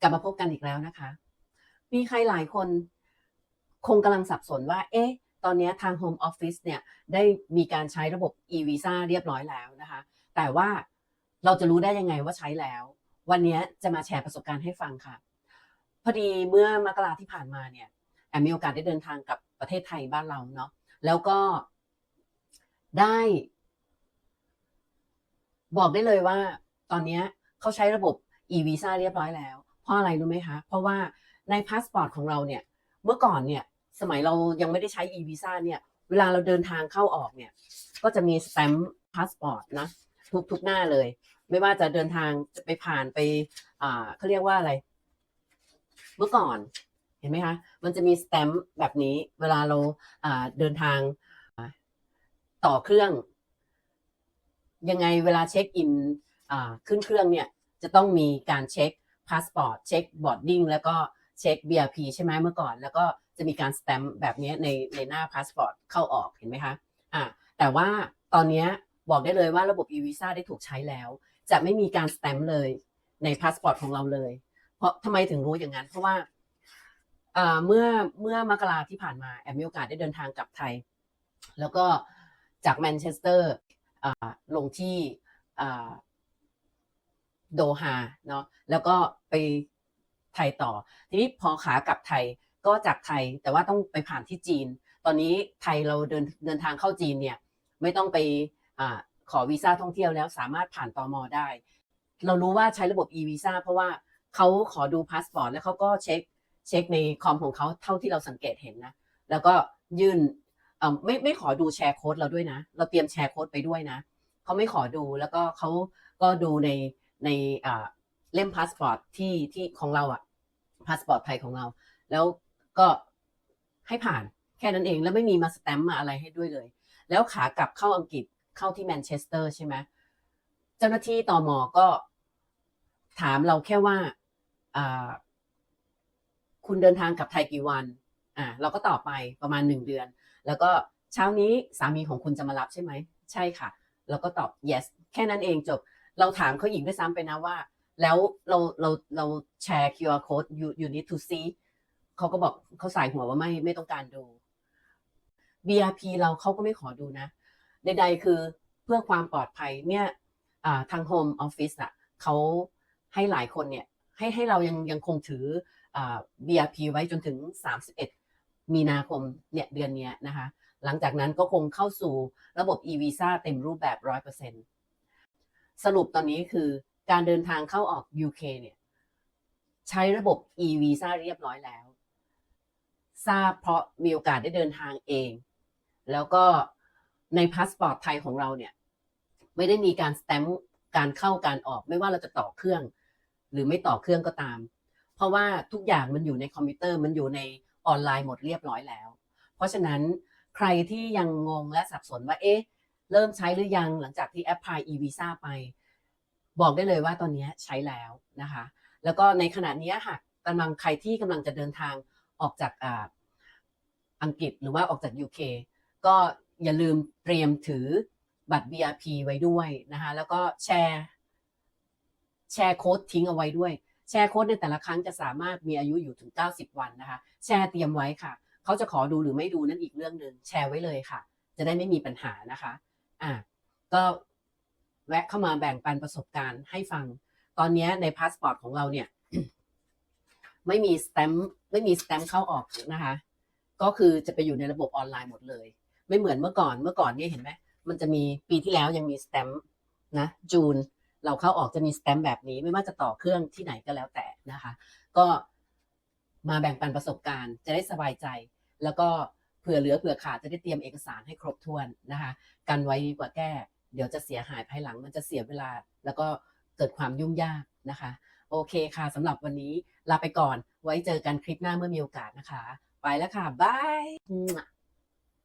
กลับมาพบกันอีกแล้วนะคะ มีใครหลายคนคงกำลังสับสนว่า เอ๊ะ ตอนนี้ทาง Home Office เนี่ยได้มีการใช้ระบบ e-visa เรียบร้อยแล้วนะคะ แต่ว่าเราจะรู้ได้ยังไงว่าใช้แล้ว วันนี้จะมาแชร์ประสบการณ์ให้ฟังค่ะ พอดีเมื่อมกราที่ผ่านมาเนี่ยแอมมีโอกาสได้เดินทางกับประเทศไทยบ้านเราเนาะ แล้วก็ได้ บอกได้เลยว่า ตอนนี้เขาใช้ระบบ e-visa เรียบร้อยแล้ว ราะอะไรรู้ไหมคะ เพราะว่าในพาสปอร์ตของเราเนี่ยเมื่อก่อนเนี่ยสมัยเรายังไม่ได้ใช้ e-visa เนี่ยเวลาเราเดินทางเข้าออกเนี่ยก็จะมีสแตมป์พาสปอร์ตนะทุกทุกหน้าเลย ไม่ว่าจะเดินทางจะไปผ่านไปอ่าเขาเรียกว่าอะไร เมื่อก่อนเห็นไหมคะมันจะมีสแตมป์แบบนี้เวลาเราอ่าเดินทางต่อเครื่อง ยังไงเวลาเช็คอินอ่าขึ้นเครื่องเนี่ยจะต้องมีการเช็ค พาสปอร์ตเช็คบอร์ดดิ้งแล้วก็เช็ค BRP ใช่ไหมเมื่อก่อน แล้วก็จะมีการสแตมป์แบบนี้ในในหน้าพาสปอร์ตเข้าออกเห็นไหมคะอ่าแต่ว่าตอนนี้บอกได้เลยว่าระบบ e-visa ได้ถูกใช้แล้ว จะไม่มีการสแตมป์เลยในพาสปอร์ตของเราเลย เพราะทำไมถึงรู้อย่างนั้น เพราะว่าเมื่อเมื่อมกราที่ผ่านมาแอมมีโอกาสได้เดินทางกลับไทย แล้วก็จากแมนเชสเตอร์ลงที่ โดฮาเนาะแล้วก็ไปไทยต่อ ทีนี้พอขากลับไทยก็จากไทยแต่ว่าต้องไปผ่านที่จีน ตอนนี้ไทยเราเดินเดินทางเข้าจีนเนี่ยไม่ต้องไปอขอวีซ่าท่องเที่ยวแล้วสามารถผ่านตอมอได้ เรารู้ว่าใช้ระบบ e-visa เพราะว่าเขาขอดูพาสปอร์ตแล้วเขาก็เช็คเช็คในคอมของเขาเท่าที่เราสังเกตเห็นนะ แล้วก็ยื่นเอ่อไม่ไม่ขอดูแชร์โค้ดเราด้วยนะ เราเตรียมแชร์โค้ดไปด้วยนะเขาไม่ขอดูแล้วก็เขาก็ดูใน ในเล่มพาสปอร์ตที่ที่ของเราอะพาสปอร์ตไทยของเรา แล้วก็ให้ผ่านแค่นั้นเองแล้วไม่มีมาสแตมป์มาอะไรให้ด้วยเลย แล้วขากลับเข้าอังกฤษเข้าที่แมนเชสเตอร์ใช่ไหมเจ้าหน้าที่ตอมอก็ถามเราแค่ว่าคุณเดินทางกลับไทยกี่วันอ่าเราก็ตอบไปประมาณหนึ่งเดือน แล้วก็เช้านี้สามีของคุณจะมารับใช่ไหม ใช่ค่ะเราก็ตอบ yes แค่นั้นเองจบ เราถามเขาอีกด้วยซ้ำไปนะว่า แล้วเราเราเราแชร์ QR code you you need to see เขาก็บอกเขาสายหัวว่าไม่ไม่ต้องการดู BRP เราเขาก็ไม่ขอดูนะ ใดๆคือเพื่อความปลอดภัยเนี่ยทาง Home Office อะเขาให้หลายคนเนี่ยให้ให้เรายังยังคงถืออ BRP ไว้จนถึง 31 มีนาคมเนี่ยเดือนนี้นะคะ หลังจากนั้นก็คงเข้าสู่ระบบ e-visa เต็มรูปแบบ 100% สรุปตอนนี้คือการเดินทางเข้าออก UK เนี่ย ใช้ระบบ e-visa เรียบร้อยแล้ว ทราบเพราะมีโอกาสได้เดินทางเอง แล้วก็ในพาสปอร์ตไทยของเราเนี่ย ไม่ได้มีการสแตมป์การเข้าการออก ไม่ว่าเราจะต่อเครื่อง หรือไม่ต่อเครื่องก็ตาม เพราะว่าทุกอย่างมันอยู่ในคอมพิวเตอร์มันอยู่ในออนไลน์หมดเรียบร้อยแล้ว เพราะฉะนั้นใครที่ยังงงและสับสนว่าเอ๊ะ เริ่มใช้หรือยังหลังจากที่แอปพลาย e-visa ไป บอกได้เลยว่าตอนนี้ใช้แล้วนะคะ แล้วก็ในขณะนี้หากกำลังใครที่กำลังจะเดินทางออกจากอ,าอังกฤษหรือว่าออกจาก UK ก็อย่าลืมเตรียมถือบัตร BRP ไว้ด้วยนะคะแล้วก็แชร์แชร์โค้ดทิ้งเอาไว้ด้วย แชร์โค้ดในแต่ละครั้งจะสามารถมีอายุอยู่ถึง 90 วันนะคะ แชร์เตรียมไว้ค่ะ เขาจะขอดูหรือไม่ดูนั่นอีกเรื่องหนึ่งแชร์ไว้เลยค่ะ จะได้ไม่มีปัญหานะคะ อะก็แวะเข้ามาแบ่งปันประสบการณ์ให้ฟัง ตอนนี้ในพาสปอร์ตของเราเนี่ย ไม่มีสแตมป์ไม่มีสแตมป์เข้าออกนะคะ ก็คือจะไปอยู่ในระบบออนไลน์หมดเลย ไม่เหมือนเมื่อก่อนเมื่อก่อนเนี่ยเห็นไหมมันจะมีปีที่แล้วยังมีสแตมป์นะจูนเราเข้าออกจะมีสแตมป์แบบนี้ ไม่ว่าจะต่อเครื่องที่ไหนก็แล้วแต่นะคะ ก็มาแบ่งปันประสบการณ์ จะได้สบายใจ แล้วก็ เผื่อเหลือเผื่อขาดจะได้เตรียมเอกสารให้ครบถ้วนนะคะกันไว้ดีกว่าแก้ เดี๋ยวจะเสียหายภายหลังมันจะเสียเวลา แล้วก็เกิดความยุ่งยากนะคะ โอเคค่ะสำหรับวันนี้ลาไปก่อนไว้เจอกันคลิปหน้าเมื่อมีโอกาสนะคะ ไปแล้วค่ะบาย